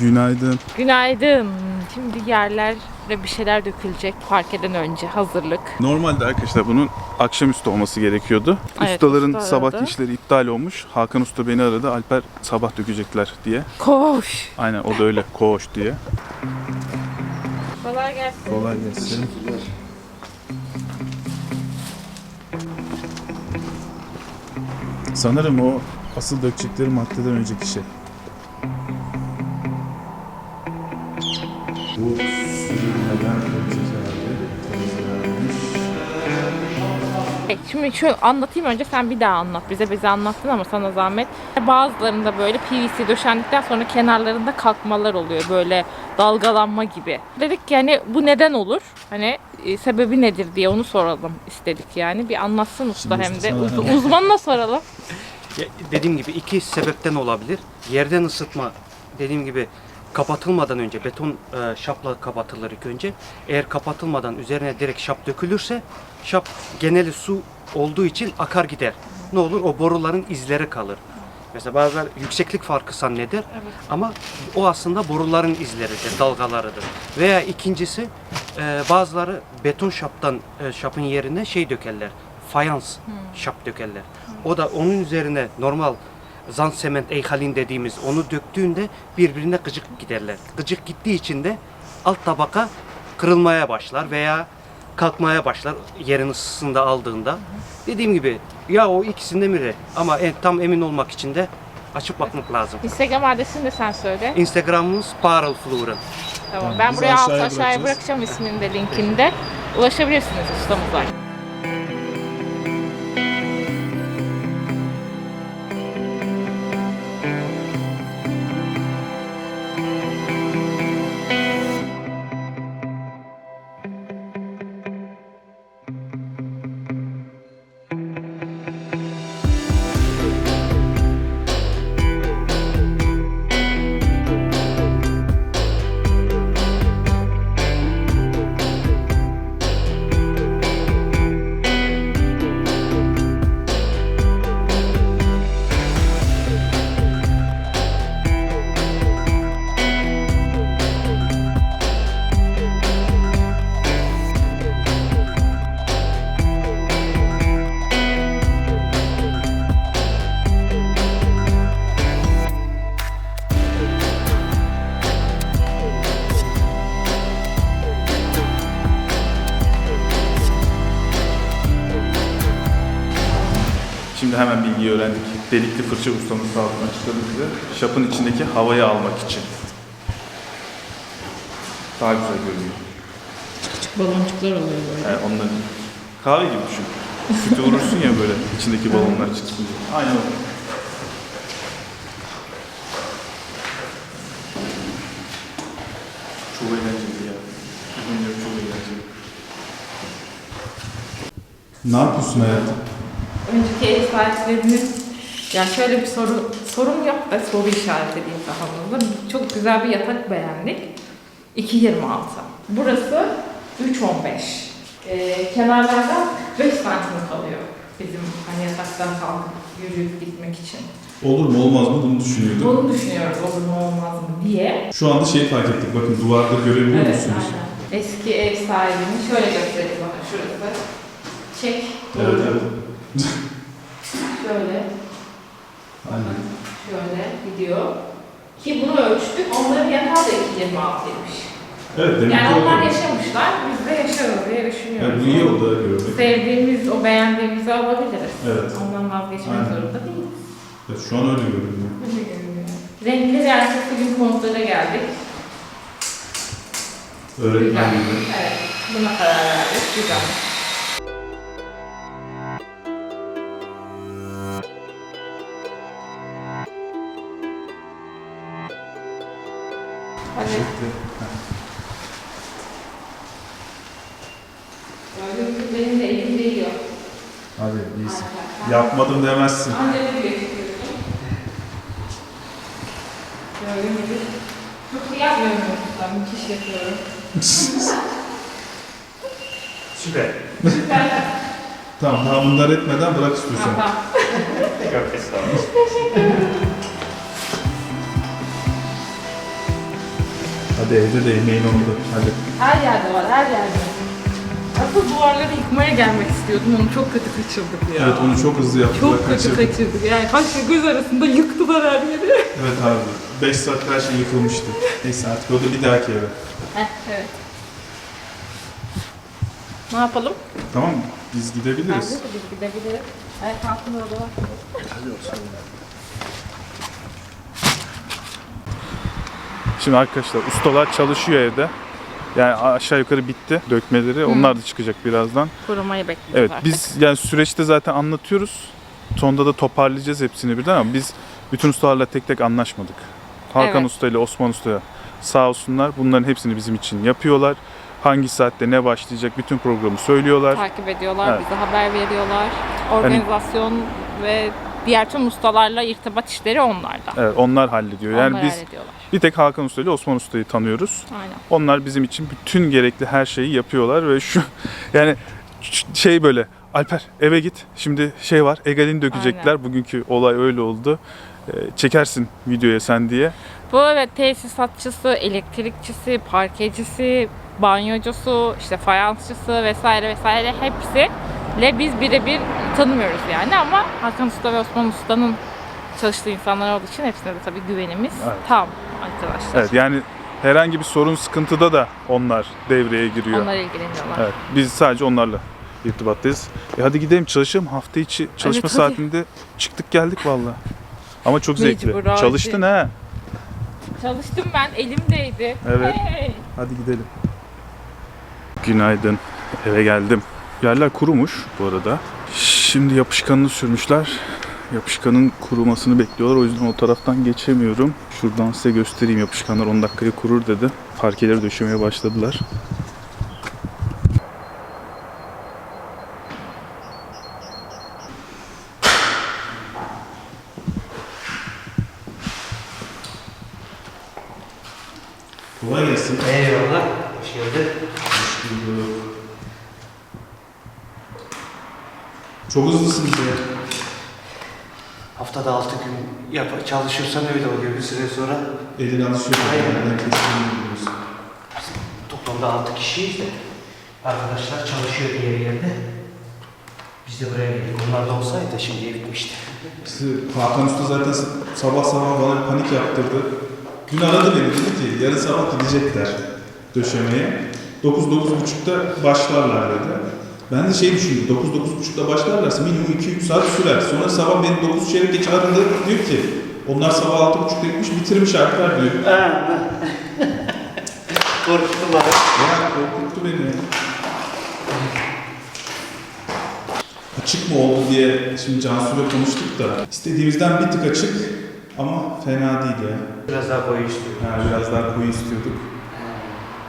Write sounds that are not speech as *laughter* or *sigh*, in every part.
Günaydın. Günaydın. Şimdi yerlere bir şeyler dökülecek parkeden önce hazırlık. Normalde arkadaşlar bunun akşamüstü olması gerekiyordu. Evet, Ustaların usta sabah aradı. işleri iptal olmuş. Hakan Usta beni aradı. Alper sabah dökecekler diye. Koş. Aynen o da öyle koş diye. Kolay gelsin. Kolay gelsin. Sanırım o asıl dökecekleri maddeden önceki şey. Bu. Temizlenmiş. E, Şimdi şu anlatayım önce sen bir daha anlat. Bize bize anlattın ama sana zahmet. Bazılarında böyle PVC döşendikten sonra kenarlarında kalkmalar oluyor. Böyle dalgalanma gibi. Dedik ki hani bu neden olur? Hani e, sebebi nedir diye onu soralım istedik yani. Bir anlatsın usta Şimdi hem de. sana Uz- *laughs* uzmanına soralım. Ya, Dediğim gibi iki sebepten olabilir. Yerden ısıtma dediğim gibi kapatılmadan önce beton e, şapla kapatılır ilk önce. Eğer kapatılmadan üzerine direkt şap dökülürse şap geneli su olduğu için akar gider. Ne olur? O boruların izleri kalır. Mesela bazılar yükseklik farkı zanneder ama o aslında boruların izleridir, dalgalarıdır. Veya ikincisi e, bazıları beton şaptan e, şapın yerine şey dökerler. Fayans şap dökerler. O da onun üzerine normal zant sement eyhalin dediğimiz onu döktüğünde birbirine gıcık giderler. Gıcık gittiği için de alt tabaka kırılmaya başlar veya kalkmaya başlar yerin ısısında aldığında. Dediğim gibi ya o ikisinden biri ama en, tam emin olmak için de açıp bakmak lazım. Instagram adresini de sen söyle. Instagram'ımız Parel Fluor'un. Tamam. Ben biz buraya alt aşağıya aşağıya bırakacağım ismini de linkini de. Ulaşabilirsiniz ustamıza. Bilgiyi öğrendik. Delikli fırça ustamız sağ olsun açıkladı bize. Şapın içindeki havayı almak için. Daha güzel görünüyor. Küçük baloncuklar oluyor böyle. Yani onların kahve gibi düşün. Sütü vurursun ya böyle içindeki balonlar çıksın diye. Aynen öyle. Çok eğlenceli ya. Bence çok eğlenceli. Ne yapıyorsun hayatım? Önceki ev sahiplerinin ya şöyle bir soru sorum yok da soru işareti diyeyim kafamızda. Çok güzel bir yatak beğendik. 2.26. Burası 3.15. Ee, kenarlardan 5 santim kalıyor bizim hani yataktan kalkıp yürüyüp gitmek için. Olur mu olmaz mı bunu düşünüyordum. Bunu düşünüyoruz olur mu olmaz mı diye. Şu anda şeyi fark ettik. Bakın duvarda görebiliyor Evet, musunuz? aynen. Eski ev sahibini şöyle göstereyim bana şurası. Çek. Evet evet. *laughs* Şöyle. Aynen. Şöyle gidiyor. Ki bunu ölçtük. Onların yatağı da 2.26'ymış. Evet demek Yani ki onlar yaşamışlar. Biz de yaşarız diye Evet, düşünüyoruz. bu iyi oldu görmek. Sevdiğimiz, o beğendiğimizi alabiliriz. Evet. Ondan vazgeçmek Aynen. zorunda değiliz. Evet, şu an öyle görünüyor. Renkli ertesi gün kontrole geldik. Öğretmen gibi. Evet. Buna karar verdik. Güzel. Yapmadım demezsin. Ancak bir geçiyorsun. Gördüğün gibi. Çok yapmıyorum ben. Müthiş yapıyorum. *laughs* Süper. Tamam daha bunlar etmeden bırak istiyorsan. Tamam. Tekrar estağfurullah. Hadi evde de yemeğin oldu. Hadi. Her yerde var, her yerde. Asıl duvarları yıkmaya gelmek istiyordum. Onu çok kötü kaçırdık ya. Evet onu çok hızlı yaptılar. Çok kötü kaçırdık. kaçırdık. Yani kaşla göz arasında yıktılar her yeri. *laughs* Evet abi. 5 saat her şey yıkılmıştı. Neyse artık o da bir dahaki eve. Heh, evet. Ne yapalım? Tamam mı? Biz Bence gidebiliriz. de biz gidebiliriz. Evet, altında orada var. Şimdi arkadaşlar ustalar çalışıyor evde. Yani aşağı yukarı bitti dökmeleri. Onlar da çıkacak birazdan. Kurumayı bekliyoruz Evet artık. biz yani süreçte zaten anlatıyoruz. Sonunda da toparlayacağız hepsini birden ama biz bütün ustalarla tek tek anlaşmadık. Hakan Evet. Usta ile Osman Usta sağ olsunlar bunların hepsini bizim için yapıyorlar. Hangi saatte ne başlayacak bütün programı söylüyorlar. takip ediyorlar, Evet. bize haber veriyorlar. Organizasyon ve diğer tüm ustalarla irtibat işleri onlarda. Evet, onlar hallediyor. Yani Onlar biz hallediyorlar. bir tek Hakan Usta ile Osman Usta'yı tanıyoruz. Aynen. Onlar bizim için bütün gerekli her şeyi yapıyorlar ve şu *laughs* yani şey böyle Alper eve git. Şimdi şey var. Egalin dökecekler. Bugünkü olay öyle oldu. Ee, çekersin videoya sen diye. Bu evet tesisatçısı, elektrikçisi, parkecisi, banyocusu, işte fayansçısı vesaire vesaire hepsiyle biz birebir tanımıyoruz yani ama Hakan Usta ve Osman Usta'nın çalıştığı insanlar olduğu için hepsine de tabii güvenimiz Evet. tam arkadaşlar. Evet yani herhangi bir sorun sıkıntıda da onlar devreye giriyor. Onlar ilgileniyorlar. Evet. Biz sadece onlarla irtibattayız. E hadi gidelim çalışalım. Hafta içi çalışma Evet, hadi. saatinde çıktık geldik valla. Ama çok zevkli. Mecbur. Çalıştın ha. Çalıştım ben, elimdeydi. Evet. Hey! Hadi gidelim. Günaydın. Eve geldim. Yerler kurumuş bu arada. Şimdi yapışkanını sürmüşler. Yapışkanın kurumasını bekliyorlar. O yüzden o taraftan geçemiyorum. Şuradan size göstereyim. Yapışkanlar 10 dakikaya kurur dedi. Parkeleri döşemeye başladılar. Kolay gelsin. Eyvallah. Hoş geldin. Çok hızlısınız ya. Haftada 6 gün yap çalışırsan öyle oluyor bir süre sonra. Elin alışıyor. Aynen. Biliyorsun. Toplamda 6 kişiyiz de arkadaşlar çalışıyor diğer yerde. Biz de buraya geldik. Onlar da olsaydı şimdiye bitmişti. Sizi Hakan Usta zaten sabah sabah bana bir panik yaptırdı. Dün aradı beni dedi ki yarın sabah gidecekler döşemeye. 9-9.30'da başlarlar dedi. Ben de şey düşündüm, 9-9.30'da başlarlarsa minimum 2-3 saat sürer. Sonra sabah beni 9 çeyrek geç aradı diyor ki onlar sabah 6.30'da gitmiş bitirmiş artık diyor. *laughs* Korktular. Ya korkuttu beni. ya. Açık mı oldu diye şimdi Cansu'yla konuştuk da istediğimizden bir tık açık ama fena değil ya. Biraz daha boyu istiyor. Yani biraz daha koyu istiyorduk.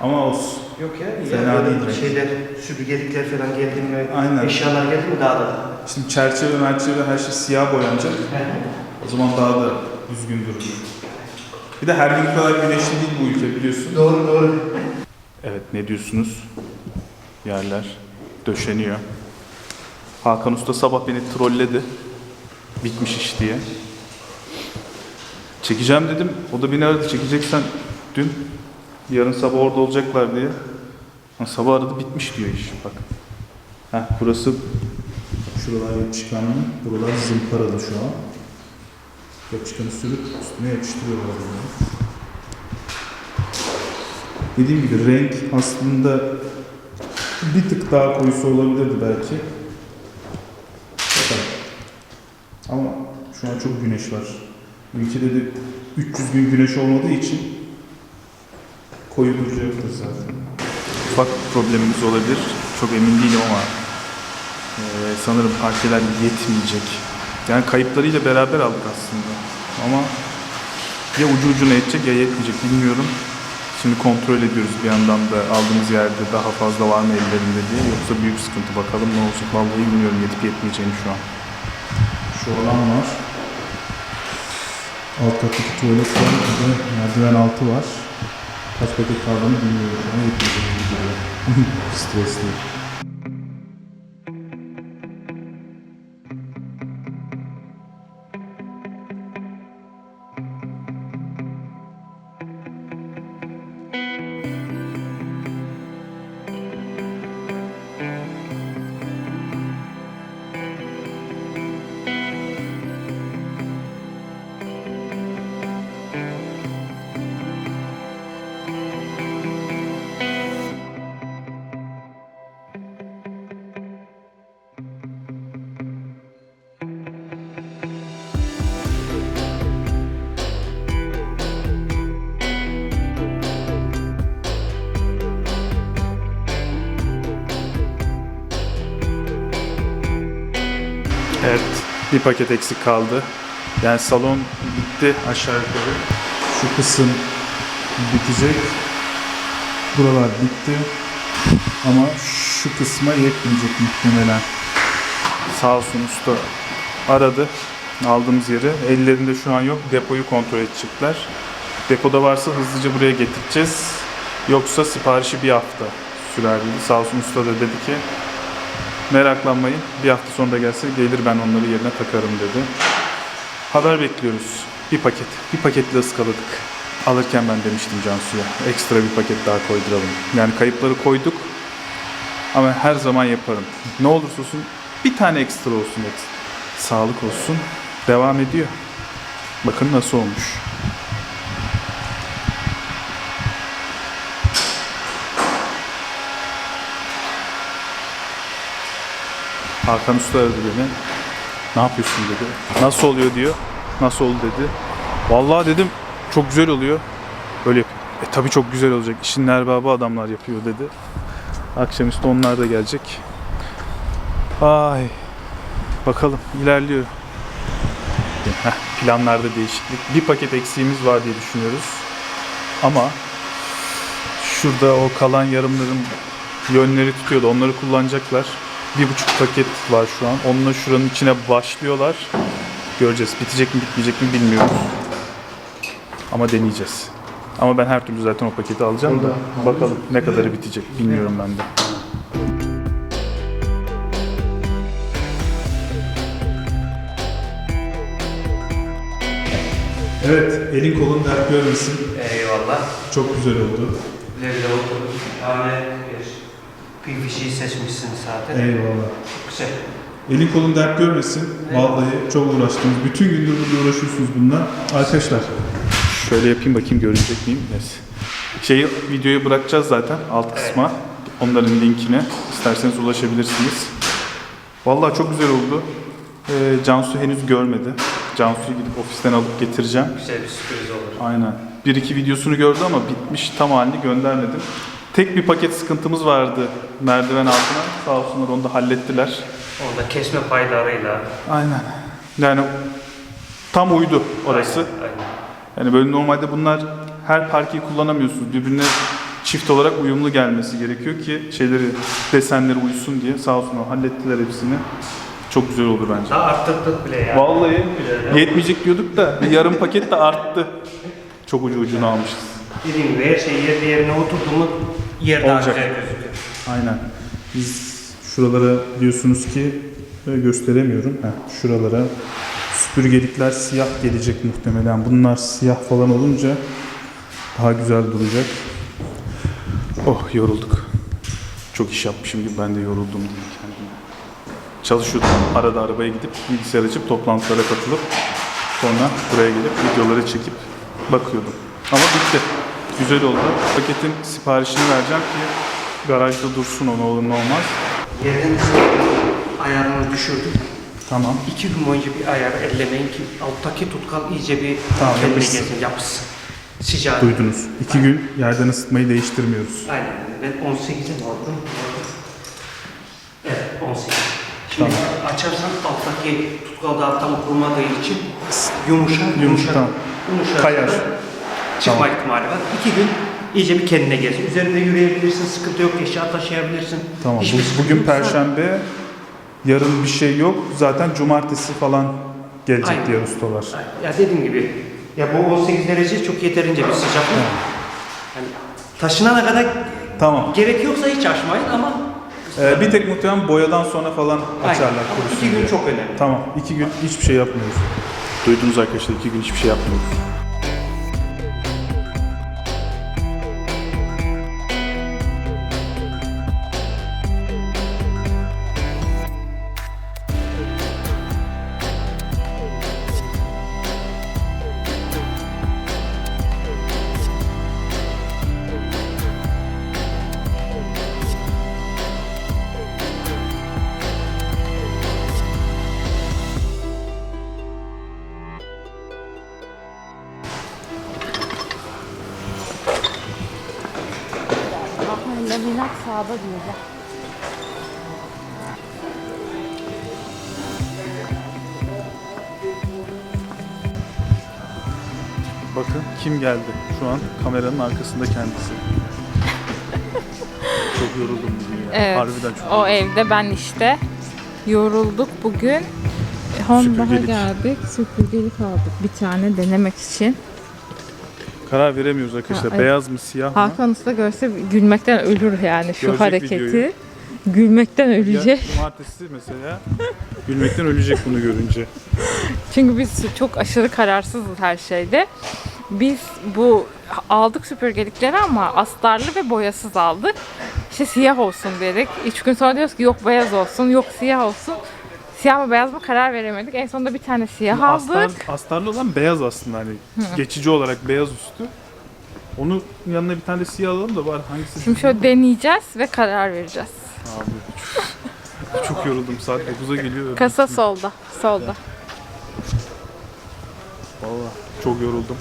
Ama olsun. Yok ya. Fena ya, değil. Şeyler, süpürgelikler falan geldi mi? Aynen. Eşyalar geldi mi daha da? Şimdi çerçeve merçeve her şey siyah boyanacak. O zaman daha da düzgün durur. Bir de her gün kadar güneşli değil bu ülke biliyorsun. Doğru doğru. Evet ne diyorsunuz? Yerler döşeniyor. Hakan Usta sabah beni trolledi. Bitmiş iş diye. Çekeceğim dedim. O da beni aradı. Çekeceksen dün yarın sabah orada olacaklar diye. Ha, sabah aradı bitmiş diyor iş. Bak. Heh, burası şuralar yapışkanlı. Buralar zımparalı şu an. Yapışkanı sürüp üstüne yapıştırıyorlar bunu. Dediğim gibi renk aslında bir tık daha koyusu olabilirdi belki. Bakalım. Ama şu an çok güneş var. Ülkede de 300 gün güneş olmadığı için koyu duracaktır zaten. Ufak problemimiz olabilir. Çok emin değilim ama eee, sanırım parkeler yetmeyecek. Yani kayıplarıyla beraber aldık aslında. Ama ya ucu ucuna yetecek ya yetmeyecek bilmiyorum. Şimdi kontrol ediyoruz bir yandan da aldığımız yerde daha fazla var mı ellerinde diye. Yoksa büyük sıkıntı bakalım ne olacak. Vallahi bilmiyorum yetip yetmeyeceğini şu an. Şu olan var. Alt kattaki tuvalet var. Bir de merdiven altı var. Kaç paket kaldığını bilmiyorum ama yetmeyecek gibi *laughs* duruyor. Stresli. Bir paket eksik kaldı. Yani salon bitti aşağı yukarı. Şu kısım bitecek. Buralar bitti. Ama şu kısma yetmeyecek muhtemelen. Sağ olsun usta aradı aldığımız yeri. Ellerinde şu an yok. Depoyu kontrol edecekler. Depoda varsa hızlıca buraya getireceğiz. Yoksa siparişi bir hafta sürer dedi. Sağ olsun usta da dedi ki meraklanmayın. Bir hafta sonra gelse gelir ben onları yerine takarım dedi. Haber bekliyoruz. Bir paket. Bir paketle ıskaladık. Alırken ben demiştim Cansu'ya. Ekstra bir paket daha koyduralım. Yani kayıpları koyduk. Ama her zaman yaparım. Ne olursa olsun bir tane ekstra olsun. ekstra. Sağlık olsun. Devam ediyor. Bakın nasıl olmuş. Hakan Usta aradı beni. Ne yapıyorsun dedi. Nasıl oluyor diyor. Nasıl oldu dedi. Vallahi dedim çok güzel oluyor. Böyle yap- e tabii çok güzel olacak. İşin erbabı adamlar yapıyor dedi. Akşamüstü onlar da gelecek. Ay. Bakalım ilerliyor. Heh, planlarda değişiklik. Bir paket eksiğimiz var diye düşünüyoruz. Ama şurada o kalan yarımların yönleri tutuyordu. Onları kullanacaklar. Bir buçuk paket var şu an. Onunla şuranın içine başlıyorlar. Göreceğiz. Bitecek mi bitmeyecek mi bilmiyoruz. Ama deneyeceğiz. Ama ben her türlü zaten o paketi alacağım da bakalım ne kadarı bitecek bilmiyorum ben de. Evet, elin kolun dert görmesin. Eyvallah. Çok güzel oldu. Güle güle oturduk. Yani bir PVC seçmişsiniz zaten. Eyvallah. Güzel. Elin kolun dert görmesin. Vallahi çok uğraştınız. Bütün gündür burada uğraşıyorsunuz bununla. Arkadaşlar. Şöyle yapayım bakayım görecek miyim? Neyse. Şeyi videoyu bırakacağız zaten alt kısma. Onların linkine isterseniz ulaşabilirsiniz. Vallahi çok güzel oldu. Ee, Cansu henüz görmedi. Cansu'yu gidip ofisten alıp getireceğim. Güzel bir sürpriz olur. Aynen. Bir iki videosunu gördü ama bitmiş tam halini göndermedim. Tek bir paket sıkıntımız vardı merdiven altına. Sağ olsunlar onu da hallettiler. Onda kesme paylarıyla. Aynen. Yani tam uydu orası. Aynen, aynen. Yani böyle normalde bunlar her parkeyi kullanamıyorsunuz. Birbirine çift olarak uyumlu gelmesi gerekiyor ki şeyleri, desenleri uysun diye. Sağ olsunlar hallettiler hepsini. Çok güzel olur bence. Daha arttırdık bile ya. Vallahi yetmeyecek diyorduk da bir yarım paket de arttı. Çok ucu ucuna almışız. Dediğim gibi her şey yerli yerine oturdu mu yer daha Olacak. güzel gözüküyor. Aynen. Biz şuralara diyorsunuz ki e, gösteremiyorum. Heh, şuralara süpürgelikler siyah gelecek muhtemelen. Bunlar siyah falan olunca daha güzel duracak. Oh yorulduk. Çok iş yapmışım gibi ben de yoruldum diye kendime. Çalışıyordum. Arada arabaya gidip bilgisayar açıp toplantılara katılıp sonra buraya gelip videoları çekip bakıyordum. Ama bitti. Güzel oldu. Paketin siparişini vereceğim ki garajda dursun o ne olur ne olmaz. Yerden ayarını düşürdük. Tamam. İki gün boyunca bir ayar ellemeyin ki alttaki tutkal iyice bir Tamam, kendine yapışsın. gelsin, yapışsın. Sıcağı. Duydunuz. İki gün yerden ısıtmayı değiştirmiyoruz. Aynen. Ben 18'e aldım. Evet 18. Şimdi açarsan alttaki tutkal daha tam kurmadığı için yumuşar, yumuşar, tamam. yumuşar. Kayar. Çıkma Tamam. ihtimali var. İki gün iyice bir kendine gelsin. Üzerinde yürüyebilirsin, sıkıntı yok, eşya taşıyabilirsin. Tamam. Hiçbir Bu- bugün perşembe. Yarın bir şey yok. Zaten cumartesi falan gelecek Aynen. diğer ustalar. Ya dediğim gibi ya bu 18 derece çok yeterince bir sıcaklık. Yani taşınana kadar Tamam. gerek yoksa hiç açmayın ama Ee, bir tek muhtemelen boyadan sonra falan Aynen. açarlar. Kurusun iki gün diye. çok önemli. Tamam. iki gün hiçbir şey yapmıyoruz. Duydunuz arkadaşlar iki gün hiçbir şey yapmıyoruz. Minak sağda diyeceğim. Bakın kim geldi? Şu an kameranın arkasında kendisi. *laughs* çok yoruldum bugün ya. Evet. Harbiden çok O yoruldum. evde ben işte yorulduk bugün. Ee, Honda'ya Süpürgelik. geldik. Süpürgelik aldık bir tane denemek için. Karar veremiyoruz arkadaşlar. Ha. Beyaz mı siyah mı? Hakan Usta görse gülmekten ölür yani şu Görecek hareketi. videoyu. Gülmekten Ya, ölecek. cumartesi mesela gülmekten ölecek bunu görünce. *laughs* Çünkü biz çok aşırı kararsızız her şeyde. Biz bu aldık süpürgelikleri ama astarlı ve boyasız aldık. İşte siyah olsun dedik. Üç gün sonra diyoruz ki yok beyaz olsun, yok siyah olsun. Siyah mı beyaz mı karar veremedik. En sonunda bir tane siyah aldık. Astar, astarlı olan beyaz aslında hani geçici olarak beyaz üstü. Onun yanına bir tane de siyah alalım da var hangisi? Şimdi şöyle deneyeceğiz ve karar vereceğiz. Abi *laughs* çok yoruldum saat 9'a geliyor. Kasa solda, solda. Valla çok yoruldum.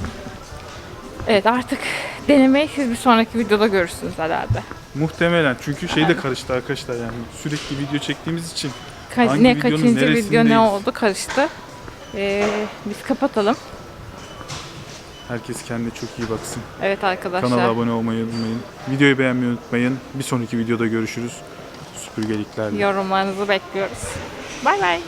Evet artık denemeyi siz bir sonraki videoda görürsünüz herhalde. Muhtemelen çünkü şey de karıştı arkadaşlar yani sürekli video çektiğimiz için Ka- Hangi ne videonun kaçıncı video ne oldu karıştı. Ee, biz kapatalım. herkes kendine çok iyi baksın. Evet arkadaşlar. Kanala abone olmayı unutmayın. Videoyu beğenmeyi unutmayın. Bir sonraki videoda görüşürüz. Süpürgeliklerle. Yorumlarınızı bekliyoruz. Bay bay.